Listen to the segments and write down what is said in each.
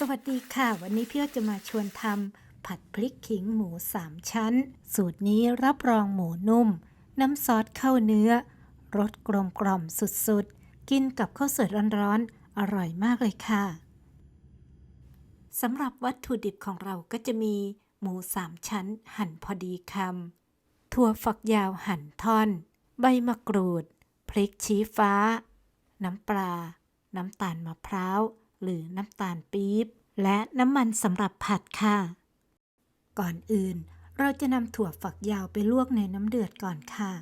สวัสดีค่ะ วันนี้พี่อ้ยจะมาชวนทำผัดพริกขิงหมูสามชั้น สูตรนี้รับรองหมูนุ่ม น้ำซอสเข้าเนื้อรสกลมกล่อมสุดๆ กินกับข้าวสวยร้อนๆ อร่อยมากเลยค่ะสำหรับวัตถุดิบของเราก็จะมี หมูสามชั้นหั่นพอดีคำถั่วฝักยาวหั่นท่อน ใบมะกรูด พริกชี้ฟ้า น้ำปลา น้ำตาลมะพร้าว หรือน้ำตาลปี๊บ และน้ำมันสำหรับผัดค่ะ ก่อนอื่นเราจะนำถั่วฝักยาวไปลวกในน้ำเดือดก่อนค่ะ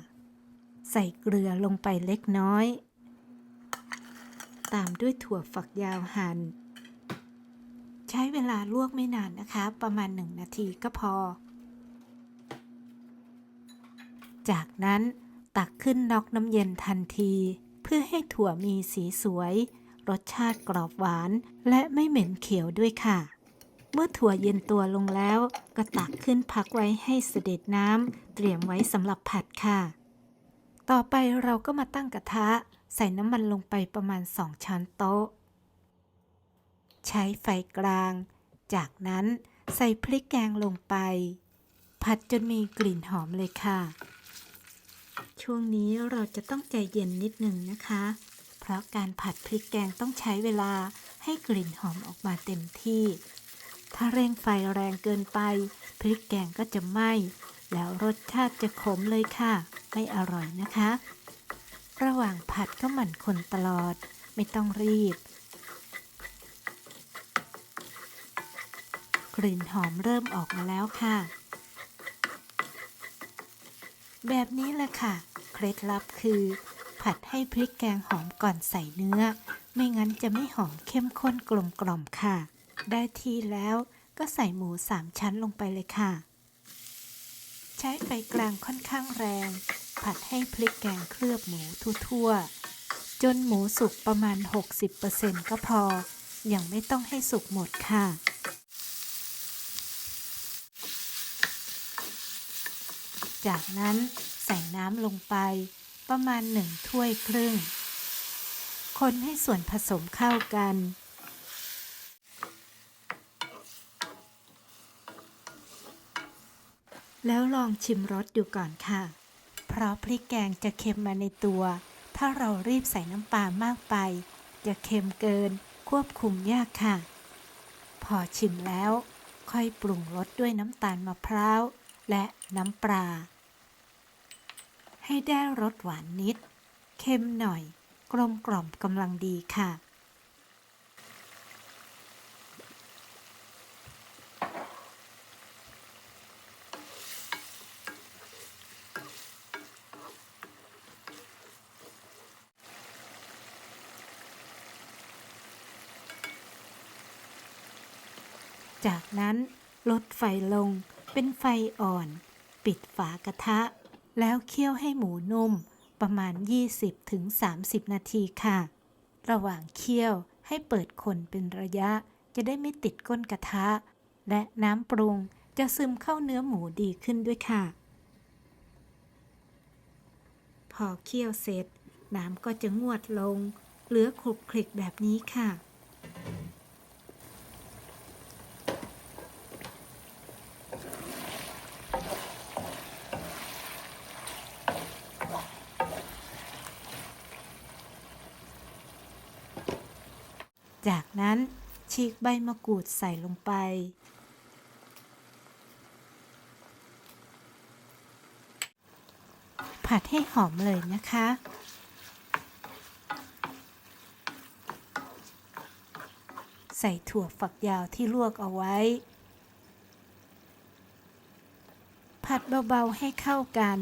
ใส่เกลือลงไปเล็กน้อย ตามด้วยถั่วฝักยาวหัน่น ใช้เวลาลวกไม่นานนะคะ ประมาณหนึ่งนาทีก็พอ จากนั้นตักขึ้นน็อกน้ำเย็นทันที เพื่อให้ถั่วมีสีสวย รสชาติกรอบหวาน และไม่เหม็นเขียวด้วยค่ะ เมื่อถั่วเย็นตัวลงแล้ว ก็ตักขึ้นพักไว้ให้เสด็จน้ำเตรียมไว้สำหรับผัดค่ะ ต่อไปเราก็มาตั้งกระทะ ใส่น้ำมันลงไปประมาณ 2 ช้อนโต๊ะ ใช้ไฟกลาง จากนั้นใส่พริกแกงลงไป ผัดจนมีกลิ่นหอมเลยค่ะ ช่วงนี้เราจะต้องใจเย็นนิดนึงนะคะ เพราะการผัดพริกแกงต้องใช้เวลาให้กลิ่นหอมออกมาเต็มที่ ถ้าเร่งไฟแรงเกินไป พริกแกงก็จะไหม้ แล้วรสชาติจะขมเลยค่ะ ไม่อร่อยนะคะ ระหว่างผัดก็หมั่นคนตลอด ไม่ต้องรีบ กลิ่นหอมเริ่มออกมาแล้วค่ะ แบบนี้แหละค่ะ เคล็ดลับคือ ผัดให้พริกแกงหอมก่อนใส่เนื้อ ไม่งั้นจะไม่หอมเข้มข้นกลมกล่อมค่ะ ได้ที่แล้วก็ใส่หมูสามชั้นลงไปเลยค่ะ ใช้ไฟกลางค่อนข้างแรง ผัดให้พริกแกงเคลือบหมูทั่วๆ จนหมูสุกประมาณ 60%ก็พอ ยังไม่ต้องให้สุกหมดค่ะจากนั้นใส่น้ำลงไป ประมาณหนึ่งถ้วยครึ่ง คนให้ส่วนผสมเข้ากัน แล้วลองชิมรสดูก่อนค่ะ เพราะพริกแกงจะเค็มมาในตัว ถ้าเรารีบใส่น้ำปลามากไป จะเค็มเกินควบคุมยากค่ะ พอชิมแล้ว ค่อยปรุงรสด้วยน้ำตาลมะพร้าว และน้ำปลา ให้ได้รสหวานนิด เค็มหน่อย กลมกล่อมกำลังดีค่ะ จากนั้นลดไฟลงเป็นไฟอ่อน ปิดฝากระทะ แล้วเคี่ยวให้หมูนุ่มประมาณ 20-30 นาทีค่ะ ระหว่างเคี่ยวให้เปิดคนเป็นระยะ จะได้ไม่ติดก้นกระทะ และน้ำปรุงจะซึมเข้าเนื้อหมูดีขึ้นด้วยค่ะ พอเคี่ยวเสร็จ น้ำก็จะงวดลง เหลือคลุกคลิกแบบนี้ค่ะ จากนั้นฉีกใบมะกรูดใส่ลงไป ผัดให้หอมเลยนะคะ ใส่ถั่วฝักยาวที่ลวกเอาไว้ ผัดเบาๆให้เข้ากัน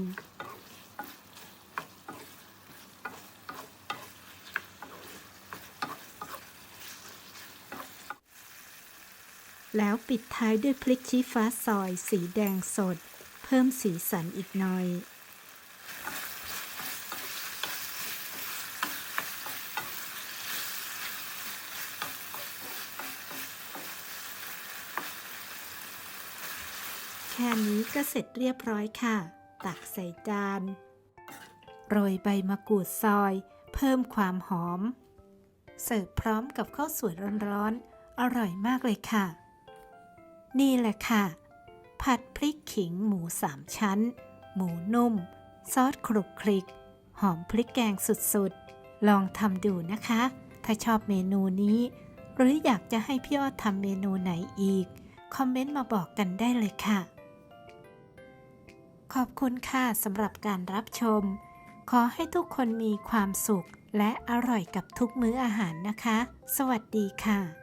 แล้วปิดท้ายด้วยพริกชี้ฟ้าซอยสีแดงสด เพิ่มสีสันอีกหน่อยแค่นี้ก็เสร็จเรียบร้อยค่ะ ตักใส่จาน โรยใบมะกรูดซอย เพิ่มความหอม เสิร์ฟพร้อมกับข้าวสวยร้อนๆออร่อยมากเลยค่ะ นี่แหละค่ะ ผัดพริกขิงหมูสามชั้น หมูนุ่ม ซอสคลุกคลิก หอมพริกแกงสุดๆ ลองทำดูนะคะ ถ้าชอบเมนูนี้ หรืออยากจะให้พี่อ้อทำเมนูไหนอีก คอมเมนต์มาบอกกันได้เลยค่ะ ขอบคุณค่ะสำหรับการรับชม ขอให้ทุกคนมีความสุขและอร่อยกับทุกมื้ออาหารนะคะ สวัสดีค่ะ